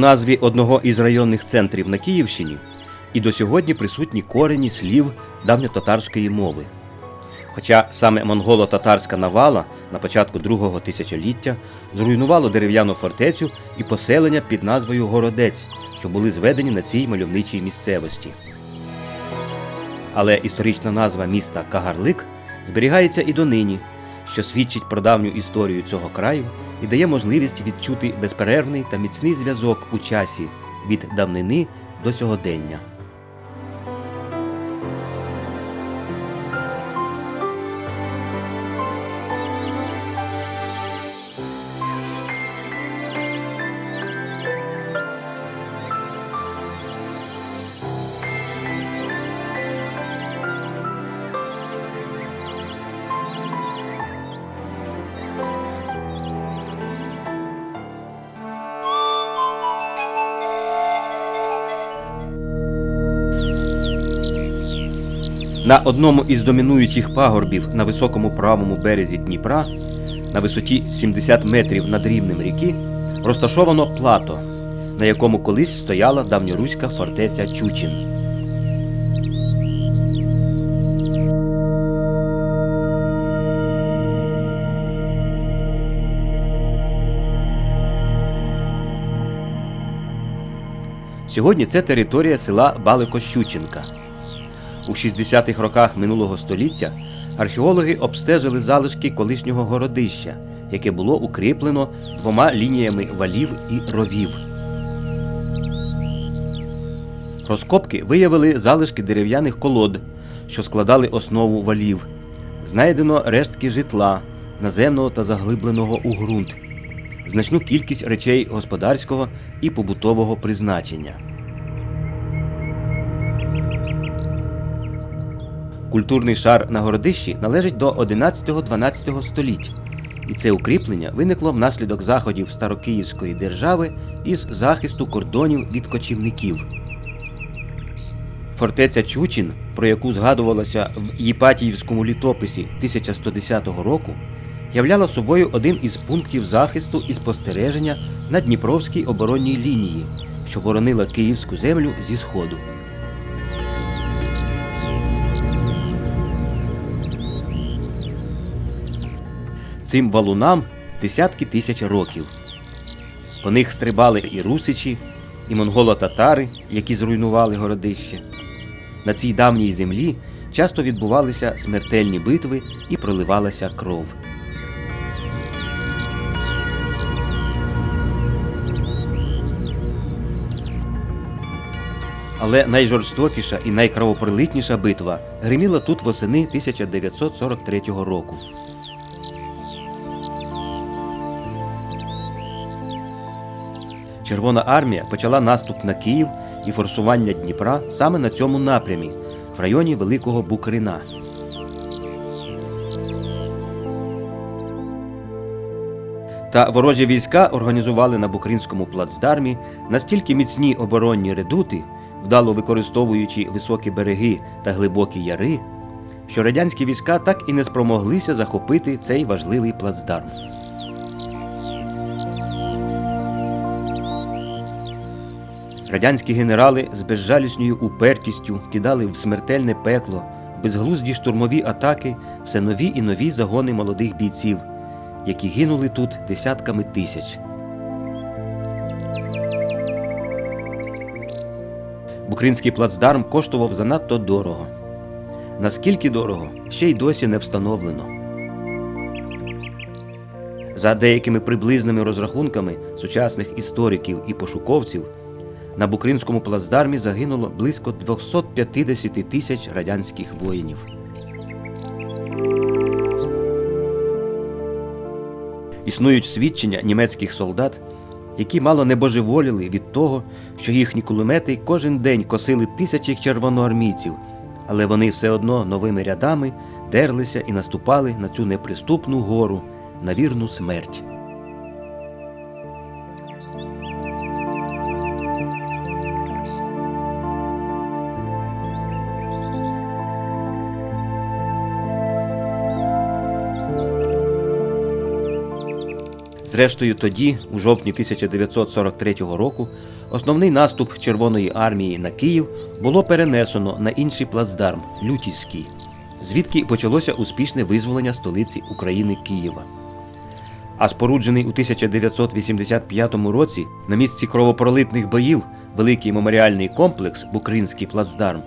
назві одного із районних центрів на Київщині і до сьогодні присутні корені слів давньотатарської мови. Хоча саме монголо-татарська навала на початку другого тисячоліття зруйнувало дерев'яну фортецю і поселення під назвою Городець, що були зведені на цій мальовничій місцевості. Але історична назва міста Кагарлик зберігається і донині, що свідчить про давню історію цього краю і дає можливість відчути безперервний та міцний зв'язок у часі від давнини до сьогодення. На одному із домінуючих пагорбів на високому правому березі Дніпра, на висоті 70 метрів над рівнем ріки, розташовано плато, на якому колись стояла давньоруська фортеця Чучин. Сьогодні це територія села Баликощученка. У 60-х роках минулого століття археологи обстежили залишки колишнього городища, яке було укріплено двома лініями валів і ровів. Розкопки виявили залишки дерев'яних колод, що складали основу валів. Знайдено рештки житла, наземного та заглибленого у ґрунт, значну кількість речей господарського і побутового призначення. Культурний шар на городищі належить до 11-12 століть, і це укріплення виникло внаслідок заходів Старокиївської держави із захисту кордонів від кочівників. Фортеця Чучин, про яку згадувалося в Єпатіївському літописі 1110 року, являла собою один із пунктів захисту і спостереження на Дніпровській оборонній лінії, що боронила Київську землю зі сходу. Цим валунам десятки тисяч років. По них стрибали і русичі, і монголо-татари, які зруйнували городище. На цій давній землі часто відбувалися смертельні битви і проливалася кров. Але найжорстокіша і найкровопролитніша битва гриміла тут восени 1943 року. Червона армія почала наступ на Київ і форсування Дніпра саме на цьому напрямі, в районі Великого Букрина. Та ворожі війська організували на Букринському плацдармі настільки міцні оборонні редути, вдало використовуючи високі береги та глибокі яри, що радянські війська так і не спромоглися захопити цей важливий плацдарм. Радянські генерали з безжалісною упертістю кидали в смертельне пекло, безглузді штурмові атаки все нові і нові загони молодих бійців, які гинули тут десятками тисяч. Букринський плацдарм коштував занадто дорого. Наскільки дорого, ще й досі не встановлено. За деякими приблизними розрахунками сучасних істориків і пошуковців. На Букринському плацдармі загинуло близько 250 тисяч радянських воїнів. Існують свідчення німецьких солдат, які мало не божеволіли від того, що їхні кулемети кожен день косили тисячі червоноармійців, але вони все одно новими рядами дерлися і наступали на цю неприступну гору, на вірну смерть. Зрештою, тоді, у жовтні 1943 року, основний наступ Червоної армії на Київ було перенесено на інший плацдарм Лютіський, звідки почалося успішне визволення столиці України Києва. А споруджений у 1985 році на місці кровопролитних боїв великий меморіальний комплекс Букринський плацдарм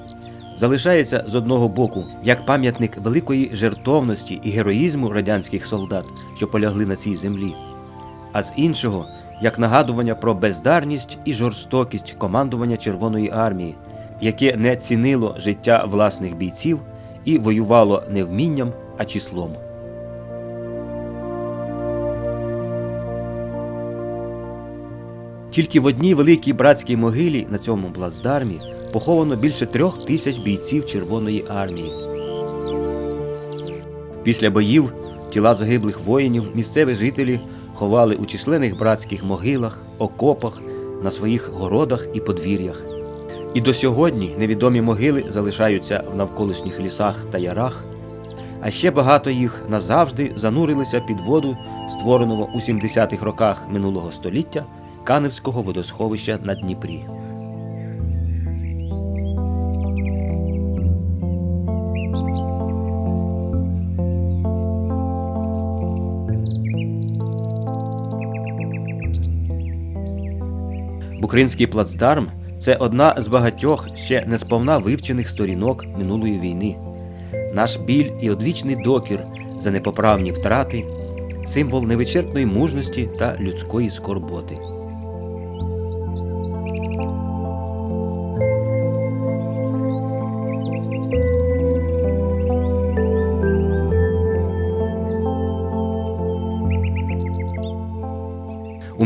залишається з одного боку як пам'ятник великої жертовності і героїзму радянських солдат, що полягли на цій землі, а з іншого як нагадування про бездарність і жорстокість командування Червоної армії, яке не цінило життя власних бійців і воювало не вмінням, а числом. Тільки в одній великій братській могилі на цьому плацдармі поховано більше трьох тисяч бійців Червоної армії. Після боїв тіла загиблих воїнів місцеві жителі ховали у численних братських могилах, окопах, на своїх городах і подвір'ях. І до сьогодні невідомі могили залишаються в навколишніх лісах та ярах, а ще багато їх назавжди занурилися під воду створеного у 70-х роках минулого століття Каневського водосховища на Дніпрі. Букринський плацдарм це одна з багатьох ще не сповна вивчених сторінок минулої війни. Наш біль і одвічний докір за непоправні втрати, символ невичерпної мужності та людської скорботи.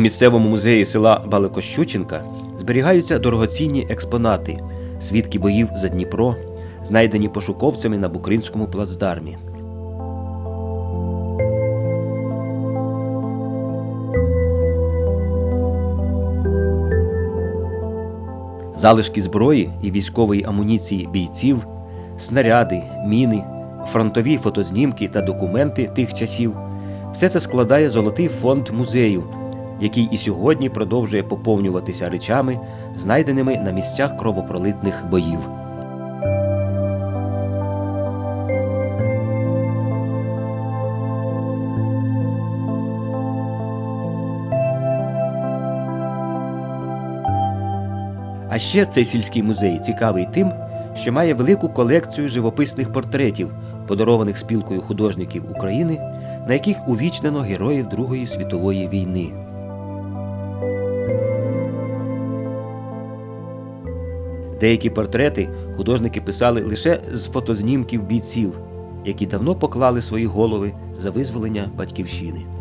Місцевому музеї села Баликощученка зберігаються дорогоцінні експонати, свідки боїв за Дніпро, знайдені пошуковцями на Букринському плацдармі. Залишки зброї і військової амуніції бійців, снаряди, міни, фронтові фотознімки та документи тих часів все це складає золотий фонд музею, який і сьогодні продовжує поповнюватися речами, знайденими на місцях кровопролитних боїв. А ще цей сільський музей цікавий тим, що має велику колекцію живописних портретів, подарованих спілкою художників України, на яких увічнено героїв Другої світової війни. Деякі портрети художники писали лише з фотознімків бійців, які давно поклали свої голови за визволення батьківщини.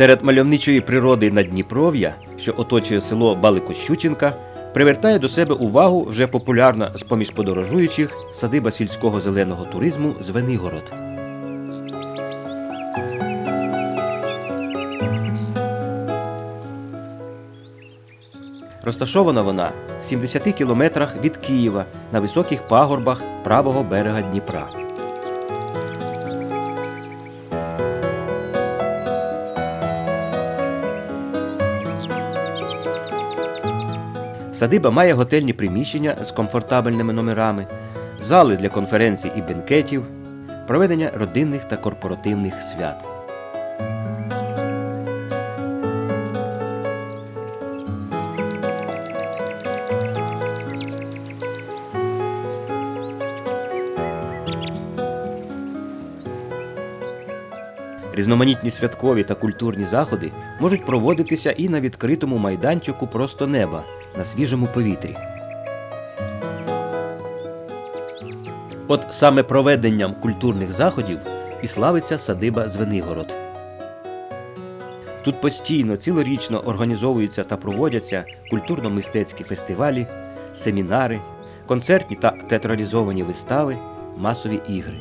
Серед мальовничої природи Надніпров'я, що оточує село Баликощученка, привертає до себе увагу вже популярна з поміж подорожуючих садиба сільського зеленого туризму Звенигород. Розташована вона в 70 кілометрах від Києва на високих пагорбах правого берега Дніпра. Садиба має готельні приміщення з комфортабельними номерами, зали для конференцій і бенкетів, проведення родинних та корпоративних свят. Різноманітні святкові та культурні заходи можуть проводитися і на відкритому майданчику просто неба на свіжому повітрі. От саме проведенням культурних заходів і славиться садиба Звенигород. Тут постійно, цілорічно організовуються та проводяться культурно-мистецькі фестивалі, семінари, концертні та театралізовані вистави, масові ігри.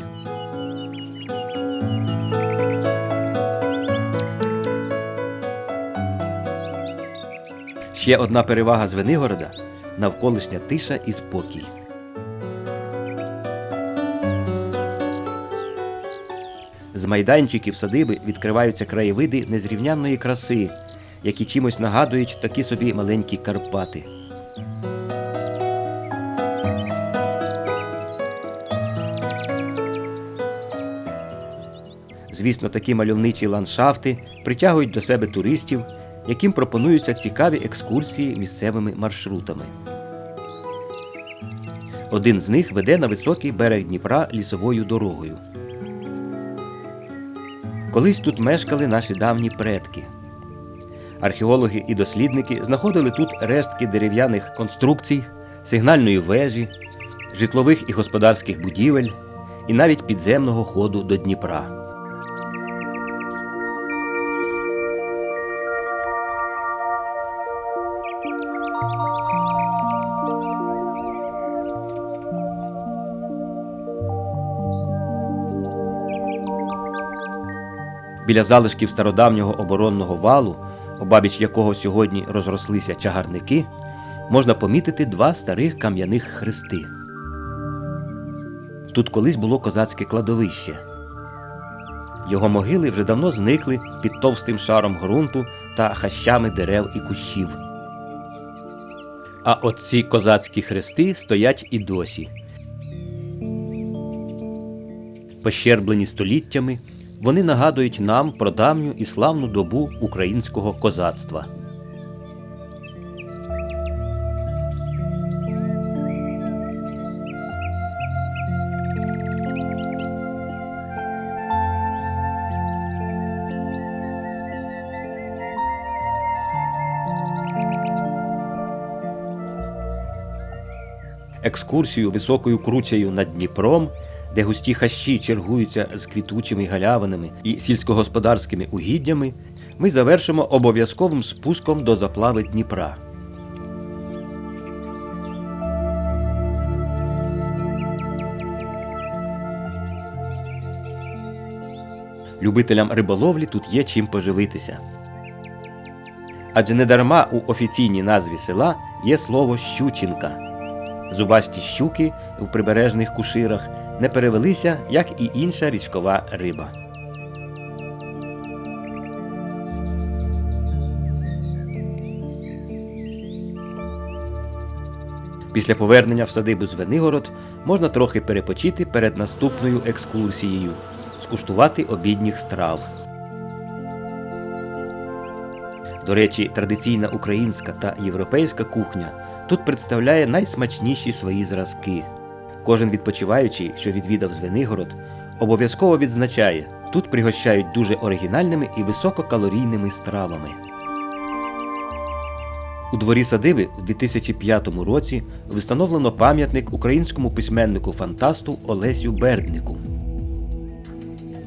Ще одна перевага Звенигорода навколишня тиша і спокій. З майданчиків садиби відкриваються краєвиди незрівнянної краси, які чимось нагадують такі собі маленькі Карпати. Звісно, такі мальовничі ландшафти притягують до себе туристів, яким пропонуються цікаві екскурсії місцевими маршрутами. Один з них веде на високий берег Дніпра лісовою дорогою. Колись тут мешкали наші давні предки. Археологи і дослідники знаходили тут рештки дерев'яних конструкцій, сигнальної вежі, житлових і господарських будівель і навіть підземного ходу до Дніпра. Біля залишків стародавнього оборонного валу, обабіч якого сьогодні розрослися чагарники, можна помітити два старих кам'яних хрести. Тут колись було козацьке кладовище. Його могили вже давно зникли під товстим шаром ґрунту та хащами дерев і кущів. А от ці козацькі хрести стоять і досі. Пощерблені століттями, вони нагадують нам про давню і славну добу українського козацтва. Екскурсію високою кручею над Дніпром де густі хащі чергуються з квітучими галявинами і сільськогосподарськими угіддями, ми завершимо обов'язковим спуском до заплави Дніпра. Любителям риболовлі тут є чим поживитися. Адже недарма у офіційній назві села є слово Щучинка. Зубасті щуки в прибережних куширах не перевелися, як і інша річкова риба. Після повернення в садибу Звенигород можна трохи перепочити перед наступною екскурсією, скуштувати обідніх страв. До речі, традиційна українська та європейська кухня тут представляє найсмачніші свої зразки. Кожен відпочиваючий, що відвідав Звенигород, обов'язково відзначає, тут пригощають дуже оригінальними і висококалорійними стравами. У дворі садиби у 2005 році встановлено пам'ятник українському письменнику фантасту Олесю Берднику.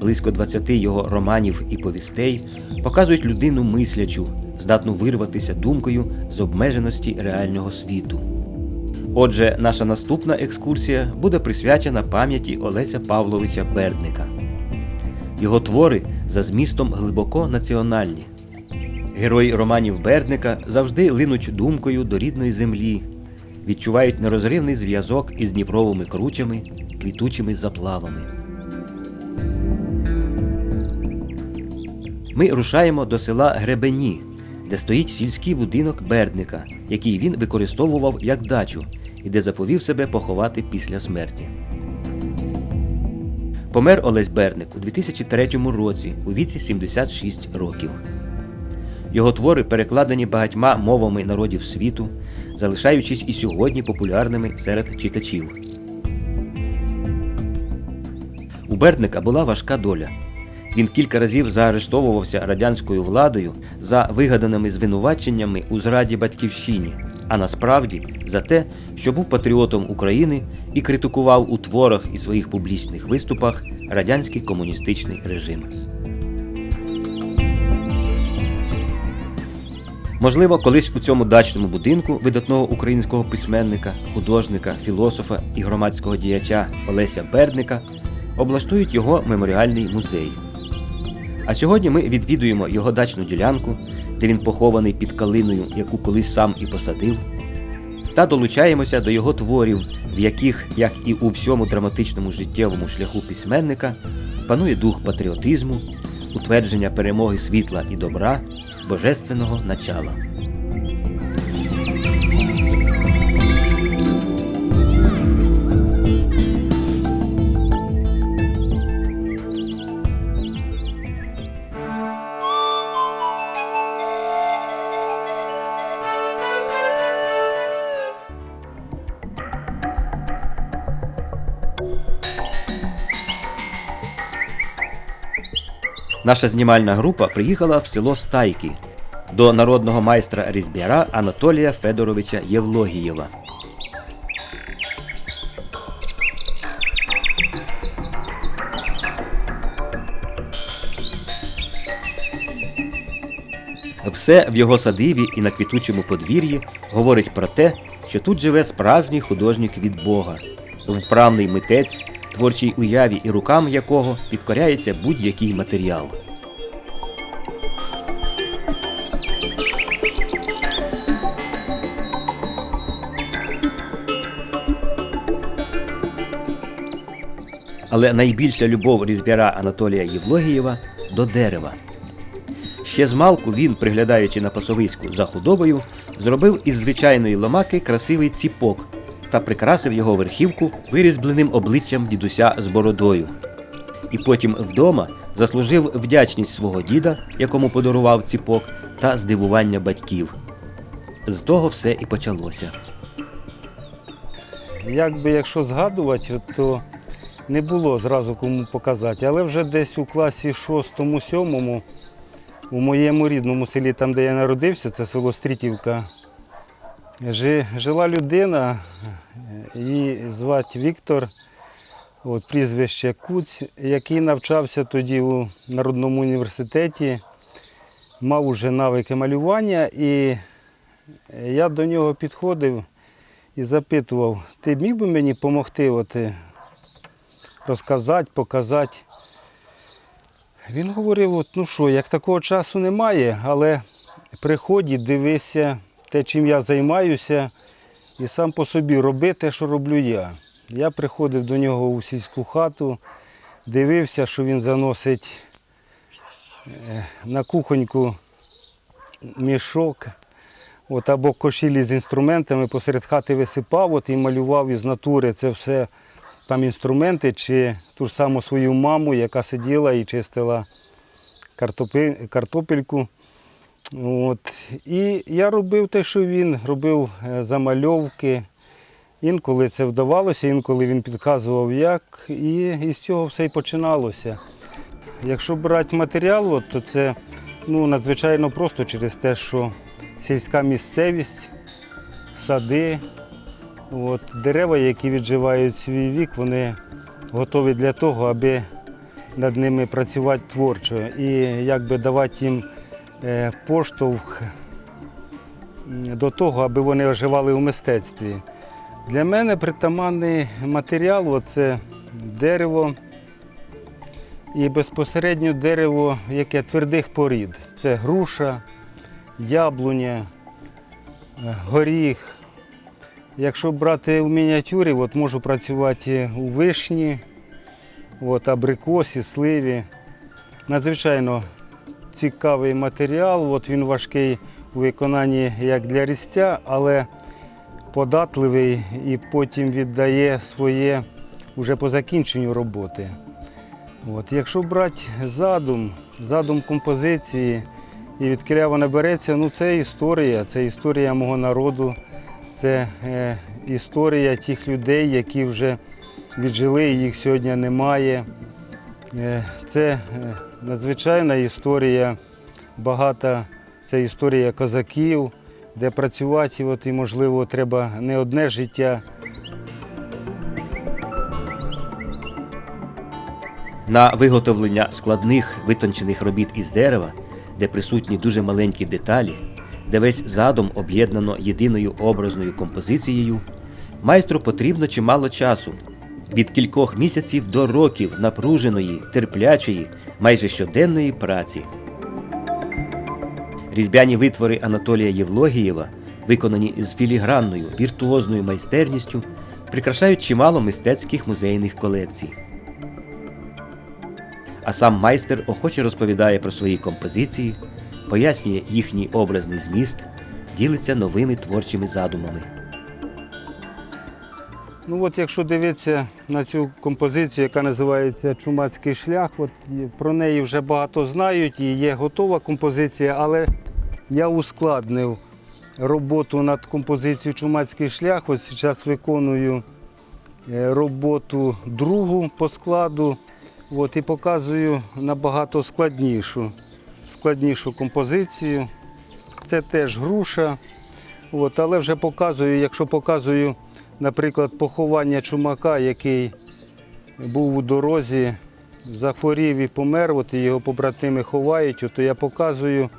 Близько 20 його романів і повістей показують людину мислячу, здатну вирватися думкою з обмеженості реального світу. Отже, наша наступна екскурсія буде присвячена пам'яті Олеся Павловича Бердника. Його твори за змістом глибоко національні. Герої романів Бердника завжди линуть думкою до рідної землі, відчувають нерозривний зв'язок із Дніпровими кручами, квітучими заплавами. Ми рушаємо до села Гребені, де стоїть сільський будинок Бердника, який він використовував як дачу і де заповів себе поховати після смерті. Помер Олесь Берник у 2003 році у віці 76 років. Його твори перекладені багатьма мовами народів світу, залишаючись і сьогодні популярними серед читачів. У Бердника була важка доля. Він кілька разів заарештовувався радянською владою за вигаданими звинуваченнями у зраді батьківщині а насправді за те, що був патріотом України і критикував у творах і своїх публічних виступах радянський комуністичний режим. Можливо, колись у цьому дачному будинку видатного українського письменника, художника, філософа і громадського діяча Олеся Бердника облаштують його меморіальний музей. А сьогодні ми відвідуємо його дачну ділянку, де він похований під калиною, яку колись сам і посадив, та долучаємося до його творів, в яких, як і у всьому драматичному життєвому шляху письменника, панує дух патріотизму, утвердження перемоги світла і добра, божественного начала. Наша знімальна група приїхала в село Стайки до народного майстра різьбяра Анатолія Федоровича Євлогієва. Все в його садибі і на квітучому подвір'ї говорить про те, що тут живе справжній художник від Бога, вправний митець, творчій уяві і рукам якого підкоряється будь-який матеріал. Але найбільша любов різьбяра Анатолія Євлогієва до дерева. Ще з малку він, приглядаючи на пасовиську за худобою, зробив із звичайної ломаки красивий ціпок та прикрасив його верхівку вирізбленим обличчям дідуся з бородою. І потім вдома заслужив вдячність свого діда, якому подарував ціпок, та здивування батьків. З того все і почалося. Якби якщо згадувати, то не було зразу кому показати. Але вже десь у класі 6-7 у моєму рідному селі, там де я народився, це село Стрітівка, жила людина, її звати Віктор, от, прізвище Куць, який навчався тоді у Народному університеті, мав уже навики малювання, і я до нього підходив і запитував, ти міг би мені допомогти от, е, розказати, показати. Він говорив, от, ну що, як такого часу немає, але приходь і дивися те, чим я займаюся, і сам по собі роби те, що роблю я. Я приходив до нього у сільську хату, дивився, що він заносить е, на кухоньку мішок, от, або кошілі з інструментами посеред хати висипав от, і малював із натури це все там інструменти, чи ту ж саму свою маму, яка сиділа і чистила картопельку. От. І я робив те, що він робив е, замальовки. Інколи це вдавалося, інколи він підказував як, і, і з цього все і починалося. Якщо брати матеріал, от, то це ну, надзвичайно просто через те, що сільська місцевість, сади, от, дерева, які відживають свій вік, вони готові для того, аби над ними працювати творчо і якби давати їм поштовх до того, аби вони оживали у мистецтві. Для мене притаманний матеріал це дерево і безпосередньо дерево, яке твердих порід. Це груша, яблуня, е, горіх. Якщо брати в мініатюрі, от можу працювати у вишні, от, абрикосі, сливі. Надзвичайно цікавий матеріал, от він важкий у виконанні як для різця, але податливий і потім віддає своє вже по закінченню роботи. От, якщо брати задум, задум композиції і від кіля вона береться, ну це історія, це історія мого народу, це е, історія тих людей, які вже віджили, їх сьогодні немає. Е, це е, надзвичайна історія, багата це історія козаків, де працювати, от, і, можливо, треба не одне життя. На виготовлення складних витончених робіт із дерева, де присутні дуже маленькі деталі, де весь задум об'єднано єдиною образною композицією, майстру потрібно чимало часу від кількох місяців до років напруженої, терплячої, майже щоденної праці. Різьбяні витвори Анатолія Євлогієва, виконані з філігранною віртуозною майстерністю, прикрашають чимало мистецьких музейних колекцій. А сам майстер охоче розповідає про свої композиції, пояснює їхній образний зміст, ділиться новими творчими задумами. Ну от якщо дивитися на цю композицію, яка називається Чумацький шлях, от про неї вже багато знають і є готова композиція, але я ускладнив роботу над композицією Чумацький шлях. Ось зараз виконую е, роботу другу по складу. От, і показую набагато складнішу, складнішу композицію. Це теж груша. От, але вже показую, якщо показую, наприклад, поховання чумака, який був у дорозі, захворів і помер, от, його побратими ховають, то я показую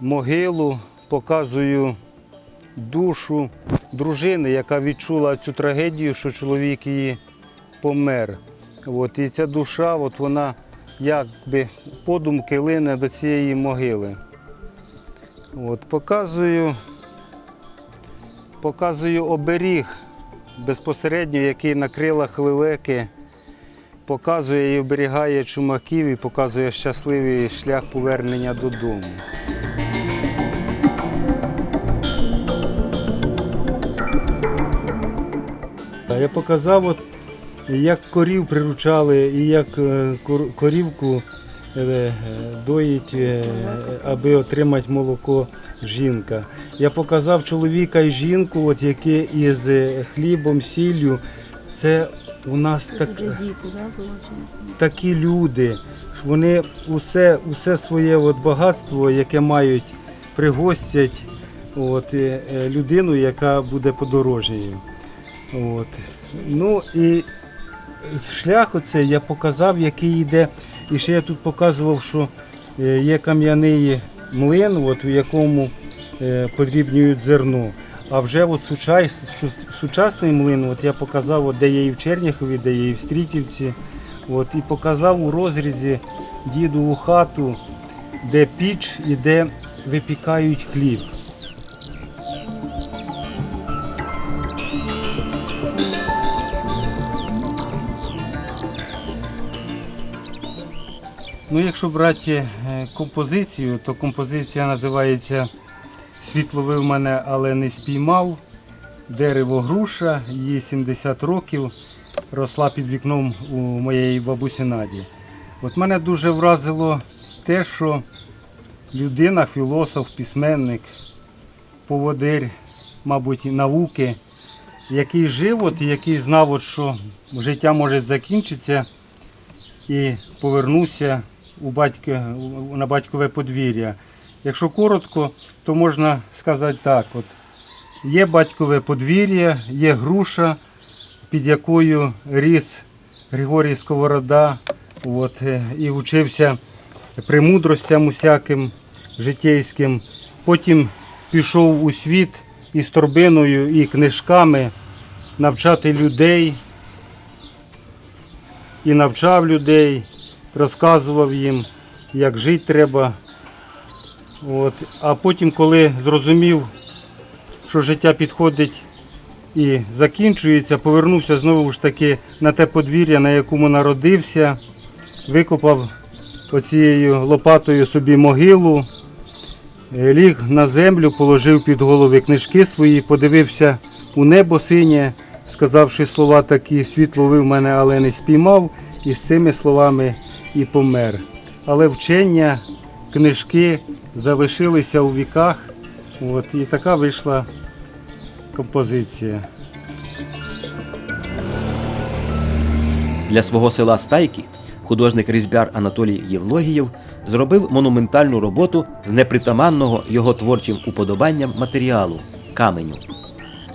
могилу, показую душу дружини, яка відчула цю трагедію, що чоловік її помер. От, і ця душа, от вона якби подумки лине до цієї могили. От, показую, показую оберіг безпосередньо, який на крилах лелеки показує і оберігає чумаків і показує щасливий шлях повернення додому. Я показав, от, як корів приручали і як е, корівку е, е, доїть, аби отримати молоко жінка. Я показав чоловіка і жінку, от, які із е, хлібом, сіллю. Це у нас так, такі люди. Вони усе, усе своє от багатство, яке мають, пригостять от, е, е, людину, яка буде подорожньою. От. Ну і шлях оцей я показав, який йде. І ще я тут показував, що є кам'яний млин, от, в якому е, подрібнюють зерно. А вже от сучас, сучасний млин, от я показав, от, де є і в Черніхові, де є і в Стрітівці. От, і показав у розрізі дідову хату, де піч і де випікають хліб. Ну, якщо брати композицію, то композиція називається Світ ловив мене, але не спіймав. Дерево груша, їй 70 років, росла під вікном у моєї бабусі Наді. От мене дуже вразило те, що людина, філософ, письменник, поводир, мабуть, науки, який жив, от, який знав, от, що життя може закінчитися, і повернувся у батька, у- на батькове подвір'я. Якщо коротко, то можна сказати так: от, є батькове подвір'я, є груша, під якою ріс Григорій Сковорода, от, е, і вчився премудростям усяким житейським. Потім пішов у світ із торбиною і книжками навчати людей і навчав людей, розказував їм, як жити треба. От. А потім, коли зрозумів, що життя підходить і закінчується, повернувся знову ж таки на те подвір'я, на якому народився, викопав оцією лопатою собі могилу, е, ліг на землю, положив під голови книжки свої, подивився у небо синє, сказавши слова такі, світ ловив мене, але не спіймав, і з цими словами і помер. Але вчення, книжки залишилися у віках. От, і така вийшла композиція. Для свого села Стайки художник-різьбяр Анатолій Євлогієв зробив монументальну роботу з непритаманного його творчим уподобанням матеріалу каменю.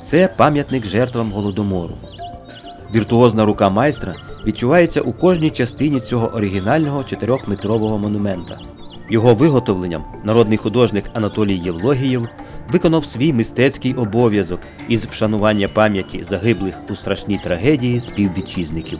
Це пам'ятник жертвам голодомору. Віртуозна рука майстра відчувається у кожній частині цього оригінального 4-метрового монумента. Його виготовленням народний художник Анатолій Євлогієв виконав свій мистецький обов'язок із вшанування пам'яті загиблих у страшній трагедії співвітчизників.